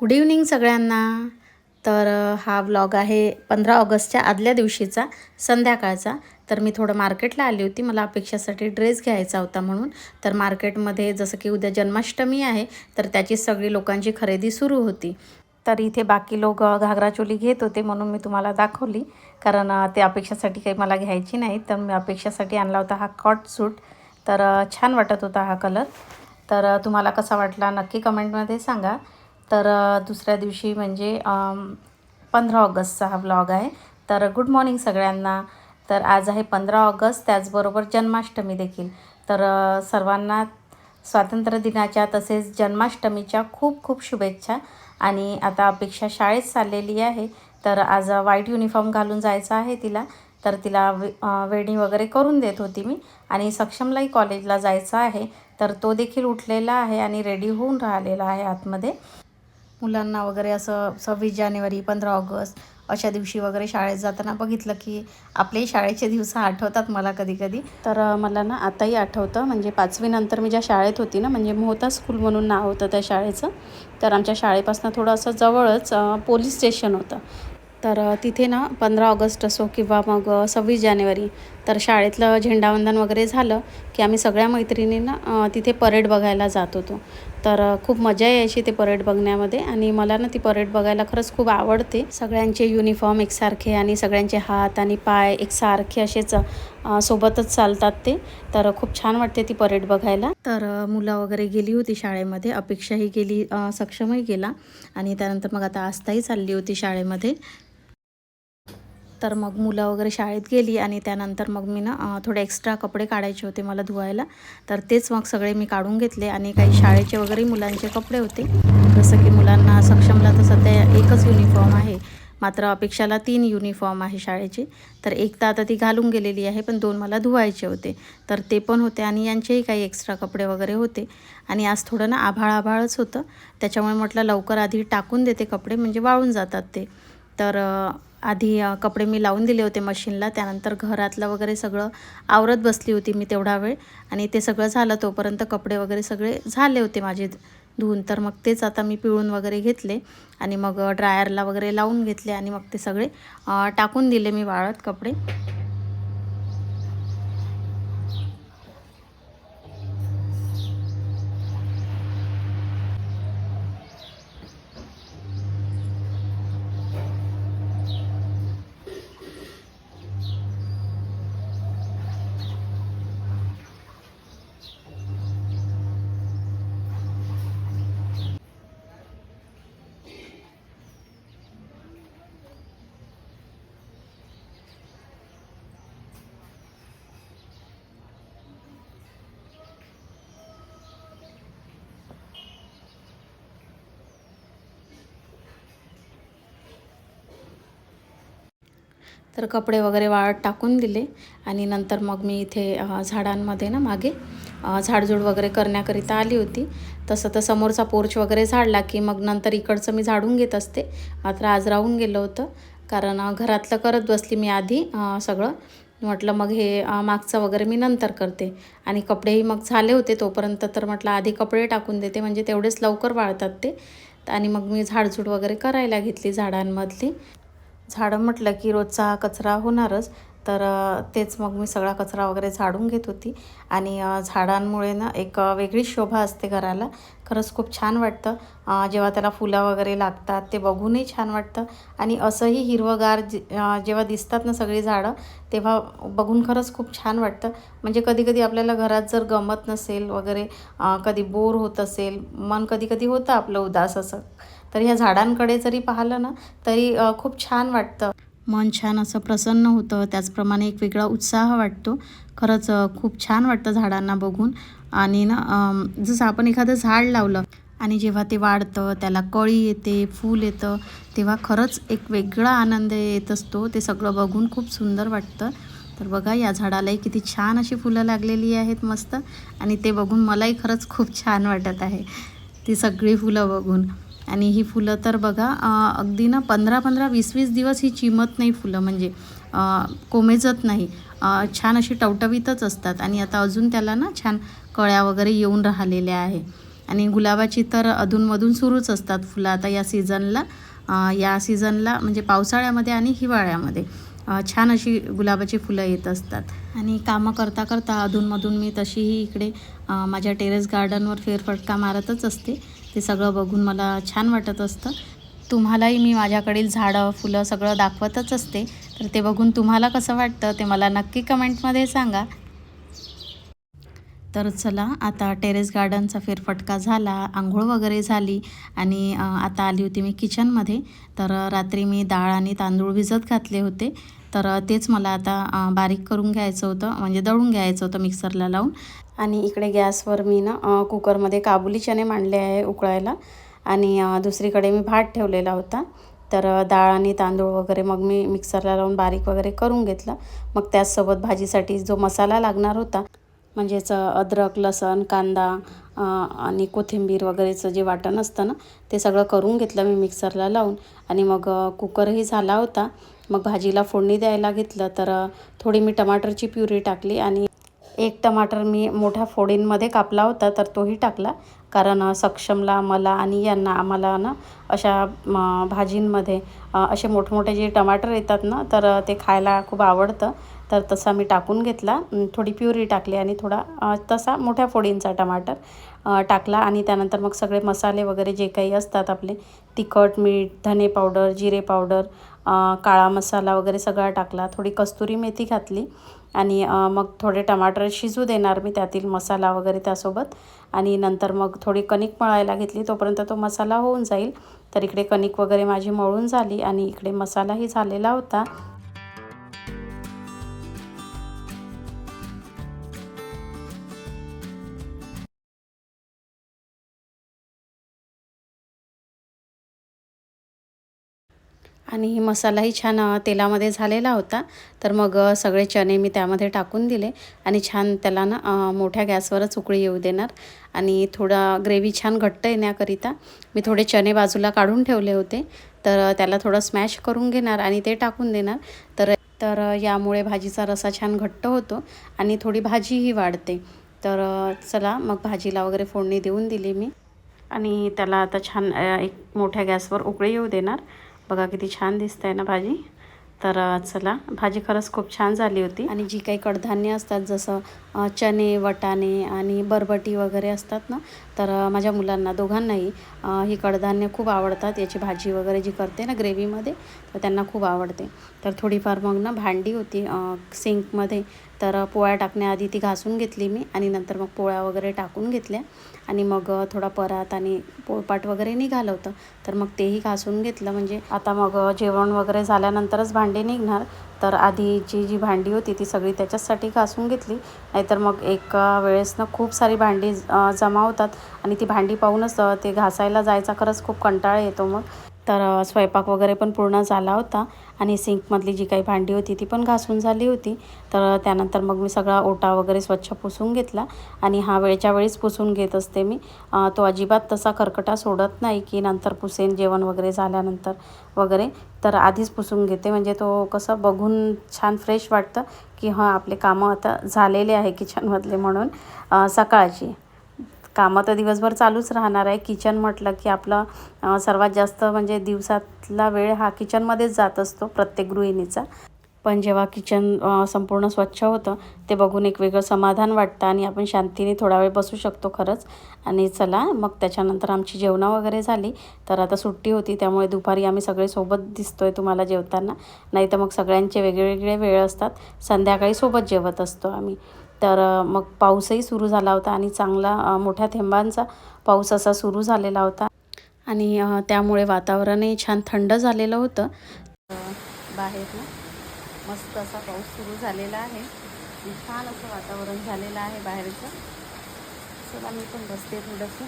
Good evening सगळ्यांना. तर हा व्लॉग आहे पंधरा ऑगस्टच्या आदल्या दिवशीचा संध्याकाळचा. तर मी थोडं मार्केटला आली होती. मला अपेक्षासाठी ड्रेस घ्यायचा होता म्हणून. तर मार्केटमध्ये जसं की उद्या जन्माष्टमी आहे तर त्याची सगळी लोकांची खरेदी सुरू होती. तर इथे बाकी लोक घागरा चोली घेत होते म्हणून मी तुम्हाला दाखवली. कारण ते अपेक्षासाठी काही मला घ्यायची नाही तर मी अपेक्षासाठी आणला होता हा कॉट सूट तर छान वाटत होता हा कलर तर तुम्हाला कसा वाटला नक्की कमेंटमध्ये सांगा. तर दुसऱ्या दिवशी म्हणजे पंधरा ऑगस्टचा हा व्लॉग आहे. तर गुड मॉर्निंग सगळ्यांना. तर आज आहे पंधरा ऑगस्ट त्याचबरोबर जन्माष्टमी देखील. तर सर्वांना स्वातंत्र्य दिनाच्या तसेच जन्माष्टमीच्या खूप खूप शुभेच्छा. आणि आता अपेक्षा शाळेत चाललेली आहे. तर आज व्हाईट युनिफॉर्म घालून जायचं आहे तिला. तर तिला वे वेणी वगैरे करून देत होती मी. आणि सक्षमलाही कॉलेजला जायचं आहे. तर तो देखील उठलेला आहे आणि रेडी होऊन राहिलेला आहे आतमध्ये. मुलांना वगैरे असं सव्वीस जानेवारी पंधरा ऑगस्ट अशा दिवशी वगैरे शाळेत जाताना बघितलं की आपले शाळेचे दिवस आठवतात मला कधी कधी तर मला ना आताही आठवतं. म्हणजे पाचवीनंतर मी ज्या शाळेत होती ना म्हणजे मोहता स्कूल म्हणून नाव होतं त्या शाळेचं तर आमच्या शाळेपासून थोडं असं जवळच पोलीस स्टेशन होतं. तर तिथे ना पंधरा ऑगस्ट असो किंवा मग सव्वीस जानेवारी तर शाळेतलं झेंडावंदन वगैरे झालं की आम्ही सगळ्या मैत्रिणींना तिथे परेड बघायला जात होतो. तर खूप मजा यायची ते परेड बघण्यामध्ये आणि मला ना ती परेड बघायला खरंच खूप आवडते. सगळ्यांचे युनिफॉर्म एकसारखे आणि सगळ्यांचे हात आणि पाय एकसारखे असेच सोबतच चालतात ते. तर खूप छान वाटते ती परेड बघायला. तर मुलं वगैरे गेली होती शाळेमध्ये अपेक्षाही गेली सक्षमही गेला आणि त्यानंतर मग आता आस्थाही चालली होती शाळेमध्ये. तर मग मुलं वगैरे शाळेत गेली आणि त्यानंतर मग मी ना थोडे एक्स्ट्रा कपडे काढायचे होते मला धुवायला. तर तेच मग सगळे मी काढून घेतले आणि काही शाळेचे वगैरे मुलांचे कपडे होते. जसं की मुलांना सक्षमला तर सध्या एकच युनिफॉर्म आहे. मात्र अपेक्षाला तीन युनिफॉर्म आहे शाळेचे. तर एक तर आता ती घालून गेलेली आहे पण दोन मला धुवायचे होते. तर ते पण होते आणि यांचेही काही एक्स्ट्रा कपडे वगैरे होते. आणि आज थोडं ना आभाळ आभाळच होतं. त्याच्यामुळे म्हटलं लवकर आधी टाकून देते कपडे म्हणजे वाळून जातात ते. तर आधी कपडे मी लावून दिले होते मशीनला. त्यानंतर घरातलं वगैरे सगळं आवरत बसली होती मी तेवढा वेळ. आणि ते सगळं झालं तोपर्यंत कपडे वगैरे सगळे झाले होते माझे धुवून. तर मग तेच आता मी पिळून वगैरे घेतले आणि मग ड्रायरला वगैरे लावून घेतले आणि मग ते सगळे टाकून दिले मी वाळत कपडे. तर कपडे वगैरे वाळत टाकून दिले. आणि नंतर मग मी इथे झाडांमध्ये ना मागे झाडझूड वगैरे करण्याकरिता आली होती. तसं तर समोरचा पोर्च वगैरे झाडला की मग नंतर इकडचं मी झाडून घेत असते. मात्र आज राहून गेलं होतं. कारण घरातलं करत बसली मी आधी सगळं. म्हटलं मग हे मागचं वगैरे मी नंतर करते. आणि कपडेही मग झाले होते तोपर्यंत तर म्हटलं आधी कपडे टाकून देते. म्हणजे तेवढेच लवकर वाळतात ते. आणि मग मी झाडझूड वगैरे करायला घेतली झाडांमधली. झाडं म्हटलं की रोजचा हा कचरा होणारच तर तेच मग मी सगळा कचरा वगैरे झाडून घेत होती. आणि झाडांमुळे ना एक वेगळीच शोभा असते घराला. खरंच खूप छान वाटतं. जेव्हा त्याला फुलं वगैरे लागतात ते बघूनही छान वाटतं. आणि असंही हिरवंगार जे जेव्हा दिसतात ना सगळी झाडं तेव्हा बघून खरंच खूप छान वाटतं. म्हणजे कधी कधी आपल्याला घरात जर गमत नसेल वगैरे कधी बोर होत असेल मन कधी कधी होतं आपलं उदास असं. तर ह्या झाडांकडे जरी पाहिलं ना तरी खूप छान वाटतं. मन छान असं प्रसन्न होतं. त्याचप्रमाणे एक वेगळा उत्साह वाटतो. खरंच खूप छान वाटतं झाडांना बघून. आणि ना जसं आपण एखादं झाड लावलं आणि जेव्हा ते वाढतं त्याला कळी येते फूल येतं तेव्हा खरंच एक वेगळा आनंद येत असतो. ते सगळं बघून खूप सुंदर वाटतं. तर बघा या झाडालाही किती छान अशी फुलं लागलेली आहेत मस्त. आणि ते बघून मलाही खरंच खूप छान वाटत आहे. ती सगळी फुलं बघून. आणि ही फुलं तर बघा अगदी ना पंधरा पंधरा वीस वीस दिवस ही चिमत नाही फुलं. म्हणजे कोमेजत नाही. छान अशी टवटवीतच असतात. आणि आता अजून त्याला ना छान कळ्या वगैरे येऊन राहिलेल्या आहे. आणि गुलाबाची तर अधूनमधून सुरूच असतात फुलं. आता या सीझनला या सीझनला म्हणजे पावसाळ्यामध्ये आणि हिवाळ्यामध्ये छान अशी गुलाबाची फुलं येत असतात. आणि कामं करता करता अधूनमधून मी तशीही इकडे माझ्या टेरेस गार्डनवर फेरफटका मारतच असते. ते सगळं बघून मला छान वाटत असतं. तुम्हालाही मी माझ्याकडील झाडं फुलं सगळं दाखवतच असते. तर ते बघून तुम्हाला कसं वाटतं ते मला नक्की कमेंटमध्ये सांगा. तर चला आता टेरेस गार्डनचा फेरफटका झाला आंघोळ वगैरे झाली आणि आता आली होती मी किचनमध्ये. तर रात्री मी डाळ आणि तांदूळ भिजत घातले होते. तर तेच मला आता बारीक करून घ्यायचं होतं म्हणजे दळून घ्यायचं होतं मिक्सरला लावून. आणि इकडे गॅसवर मी ना कुकरमध्ये काबुली चणे मांडले आहे उकळायला. आणि दुसरीकडे मी भात ठेवलेला होता. तर डाळ आणि तांदूळ वगैरे मग मी मिक्सरला लावून बारीक वगैरे करून घेतलं. मग त्याचसोबत भाजीसाठी जो मसाला लागणार होता म्हणजेच अद्रक लसण कांदा आणि कोथिंबीर वगैरेचं जे वाटण असतं ना ते सगळं करून घेतलं मी मिक्सरला लावून. आणि मग कुकरही झाला होता. मग भाजीला फोडणी द्यायला घेतलं. तर थोडी मी टमाटरची प्युरी टाकली आणि एक टमाटर मी मोठ्या फोडींमध्ये कापला होता तर तोही टाकला. कारण सक्षमला मला आणि यांना आम्हाला ना अशा भाजींमध्ये असे मोठमोठे जे टमाटर येतात ना तर ते खायला खूप आवडतं. तर तसा मी टाकून घेतला. थोडी प्युरी टाकली आणि थोडा तसा मोठ्या फोडींचा टमाटर टाकला. आणि त्यानंतर मग सगळे मसाले वगैरे जे काही असतात आपले तिखट मीठ धने पावडर जिरे पावडर काळा मसाला वगैरे सगळा टाकला. थोडी कस्तुरी मेथी घातली. आणि मग थोडे टमाटर शिजू देणार मी त्यातील मसाला वगैरे त्यासोबत. आणि नंतर मग थोडी कणिक मळायला घेतली तोपर्यंत तो मसाला होऊन जाईल. तर इकडे कणिक वगैरे माझी मळून झाली आणि इकडे मसालाही झालेला होता. आणि मसालाही छान तेलामध्ये झालेला होता. तर मग सगळे चणे मी त्यामध्ये टाकून दिले आणि छान त्याला ना मोठ्या गॅसवरच उकळी येऊ देणार. आणि थोडा ग्रेव्ही छान घट्ट येण्याकरिता मी थोडे चणे बाजूला काढून ठेवले होते. तर त्याला थोडं स्मॅश करून घेणार आणि ते टाकून देणार. तर तर यामुळे भाजीचा रसा छान घट्ट होतो आणि थोडी भाजीही वाढते. तर चला मग भाजीला वगैरे फोडणी देऊन दिली मी. आणि त्याला आता छान एक मोठ्या गॅसवर उकळी येऊ देणार. बघा किती छान दिसत आहे ना भाजी. तर चला भाजी खरंच खूप छान झाली होती. आणि जी काही कडधान्य असतात जसं चणे वटाणे आणि बरबटी वगैरे असतात ना तर माझ्या मुलांना दोघांनाही ही कडधान्य खूप आवडतात. याची भाजी वगैरे जी करते ना ग्रेव्हीमध्ये तर त्यांना खूप आवडते. तर थोडीफार मग ना भांडी होती सिंकमध्ये. तर पोळ्या टाकण्याआधी ती घासून घेतली मी आणि नंतर मग पोळ्या वगैरे टाकून घेतल्या. आणि मग थोडा परात आणि पोळपाट वगैरे निघालं होतं. तर मग तेही घासून घेतलं. म्हणजे आता मग जेवण वगैरे झाल्यानंतरच भांडी निघणार. तर आधीची जी भांडी होती ती सगळी त्याच्याचसाठी घासून घेतली. नाहीतर मग एका वेळेस ना खूप सारी भांडी जमा होतात. आणि ती भांडी पाहूनच ते घासायला जायचा खरंच खूप कंटाळा येतो मग. तर स्वयंपाक वगैरे पण पूर्ण झाला होता आणि सिंकमधली जी काही भांडी होती ती पण घासून झाली होती. तर त्यानंतर मग मी सगळा ओटा वगैरे स्वच्छ पुसून घेतला आणि हा वेळच्या वेळीच पुसून घेत असते मी. तो अजिबात तसा करकटा सोडत नाही की नंतर पुसेन जेवण वगैरे झाल्यानंतर वगैरे. तर आधीच पुसून घेते. म्हणजे तो कसं बघून छान फ्रेश वाटतं की हां आपले कामं आता झालेले आहे किचनमधले म्हणून. सकाळची. कामं तर दिवसभर चालूच राहणार आहे. किचन म्हटलं की आपलं सर्वात जास्त म्हणजे दिवसातला वेळ हा किचनमध्येच जात असतो प्रत्येक गृहिणीचा. पण जेव्हा किचन संपूर्ण स्वच्छ होतं ते बघून एक वेगळं समाधान वाटतं आणि आपण शांतीने थोडा वेळ बसू शकतो खरंच. आणि चला मग त्याच्यानंतर आमची जेवणं वगैरे झाली. तर आता सुट्टी होती त्यामुळे दुपारी आम्ही सगळे सोबत दिसतोय तुम्हाला जेवताना. नाही तर मग सगळ्यांचे वेगवेगळे वेळ असतात. संध्याकाळी सोबत जेवत असतो आम्ही. तर मग पाऊसही सुरू झाला होता आणि चांगला मोठ्या थेंबांचा पाऊस असा सुरू झालेला होता. आणि त्यामुळे वातावरणही छान थंड झालेलं होतं. बाहेर ना मस्त असा पाऊस सुरू झालेला आहे. छान असं वातावरण झालेलं आहे बाहेरचं. चला मी पण बसते थोडंसं.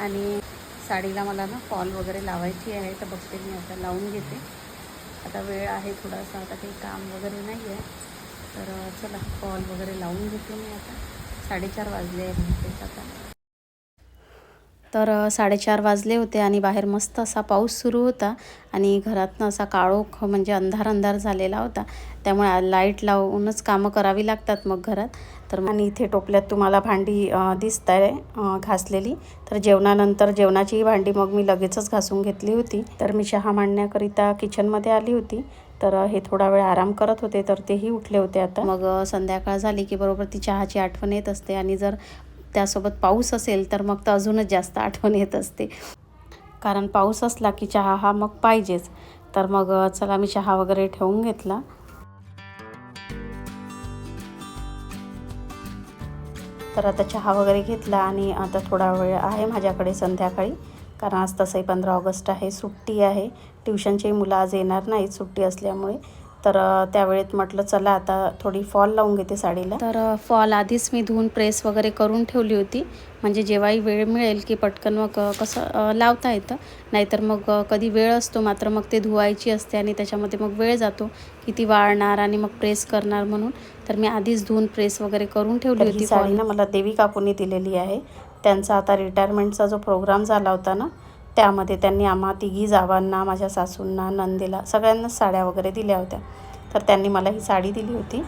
आणि साडीला मला ना फॉल वगैरे लावायची आहे तर बघते मी आता लावून घेते. आता वेळ आहे थोडासा आता काही काम वगैरे नाही आहे तर चला कॉल वगैरे लावून घेते मी आता. साडेचार वाजले आहे बहुतेक आता तर साडेचार वाजले होते आणि बाहेर मस्त असा पाऊस सुरू होता आणि घरातनं असा काळोख म्हणजे अंधार अंधार झालेला होता. त्यामुळे लाइट लावूनच कामं करावी लागतात मग घरात. तर आणि इथे टोपल्यात तुम्हाला भांडी दिसत आहे घासलेली. तर जेवणानंतर जेवणाचीही भांडी मग मी लगेचच घासून घेतली होती. तर मी चहा मांडण्याकरिता किचनमध्ये आली होती. तर हे थोडा वेळ आराम करत होते तर तेही उठले होते आता. मग संध्याकाळ झाली की बरोबर ती चहाची आठवण येत असते आणि जर त्यासोबत पाऊस असेल तर मग तर अजूनच जास्त आठवण येत असते. कारण पाऊस असला की चहा हा मग पाहिजेच. तर मग चला मी चहा वगैरे ठेवून घेतला. तर आता चहा वगैरे घेतला आणि आता थोडा वेळ आहे माझ्याकडे संध्याकाळी. कारण आज तसंही पंधरा ऑगस्ट आहे सुट्टी आहे. ट्युशनची मुलं आज येणार नाहीत सुट्टी असल्यामुळे. तर त्यावेळेत म्हटलं चला आता थोडी फॉल लावून घेते साडीला. तर फॉल आधीच मी धुवून प्रेस वगैरे करून ठेवली होती. म्हणजे जेव्हाही वेळ मिळेल की पटकन मग कसं लावता येतं. नाहीतर मग कधी वेळ असतो मात्र मग ते धुवायची असते आणि त्याच्यामध्ये मग वेळ जातो की ती वाळणार आणि मग प्रेस करणार म्हणून. तर मी आधीच धुवून प्रेस वगैरे करून ठेवली होती साडी ना मला देवी काकूंनी दिलेली आहे. त्यांचा आता रिटायरमेंटचा जो प्रोग्राम झाला होता ना त्यामध्ये त्यांनी आम्हा तिघी जावांना माझ्या सासूंना नंदेला सगळ्यांनाच साड्या वगैरे दिल्या होत्या. तर त्यांनी मला ही साडी दिली होती.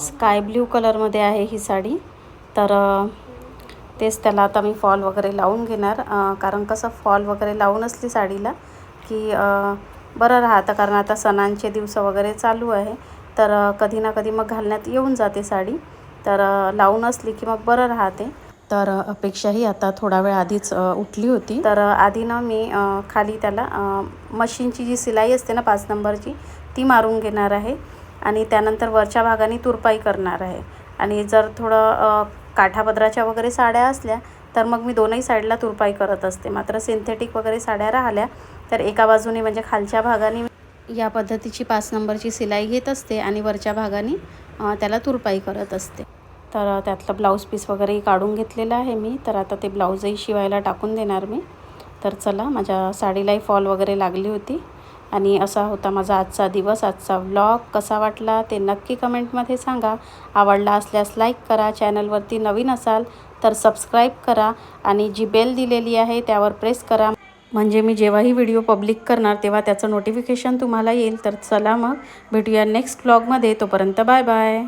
स्काय ब्ल्यू कलरमध्ये आहे ही साडी. तर तेच त्याला आता मी फॉल वगैरे लावून घेणार. कारण कसं फॉल वगैरे लावून असली साडीला की बरं राहतं. कारण आता सणांचे दिवस वगैरे चालू आहे. तर कधी ना कधी मग घालण्यात येऊन जाते साडी. तर लावून असली की मग बरं राहते. तर अपेक्षाही आता थोडा वेळ आधीच उठली होती. तर आधी ना मी खाली त्याला मशीनची जी सिलाई असते ना पाच नंबरची ती मारून घेणार आहे आणि त्यानंतर वरच्या भागाने तुरपाई करणार आहे. आणि जर थोडं काठापदराच्या वगैरे साड्या असल्या तर मग मी दोनही साईडला तुरपाई करत असते. मात्र सिंथेटिक वगैरे साड्या राहिल्या तर एका बाजूने म्हणजे खालच्या भागाने या पद्धतीची पाच नंबरची सिलाई घेत असते आणि वरच्या भागाने त्याला तुरपाई करत असते. तर त्यातलं ब्लाऊज पीस वगैरे काढून घेतलेलं आहे मी. तर आता ते ब्लाऊजही शिवायला टाकून देणार मी. तर चला माझ्या साडीलाही फॉल वगैरे लागली होती. आणि असा होता माझा आजचा दिवस आजचा व्लॉग कसा वाटला ते नक्की कमेंटमध्ये सांगा. आवडला असल्यास लाईक करा. चॅनलवरती नवीन असाल तर सबस्क्राईब करा. आणि जी बेल दिलेली आहे त्यावर प्रेस करा. म्हणजे मी जेव्हाही व्हिडिओ पब्लिक करणार तेव्हा त्याचं नोटिफिकेशन तुम्हाला येईल. तर चला मग भेटूया नेक्स्ट व्लॉगमध्ये तोपर्यंत बाय बाय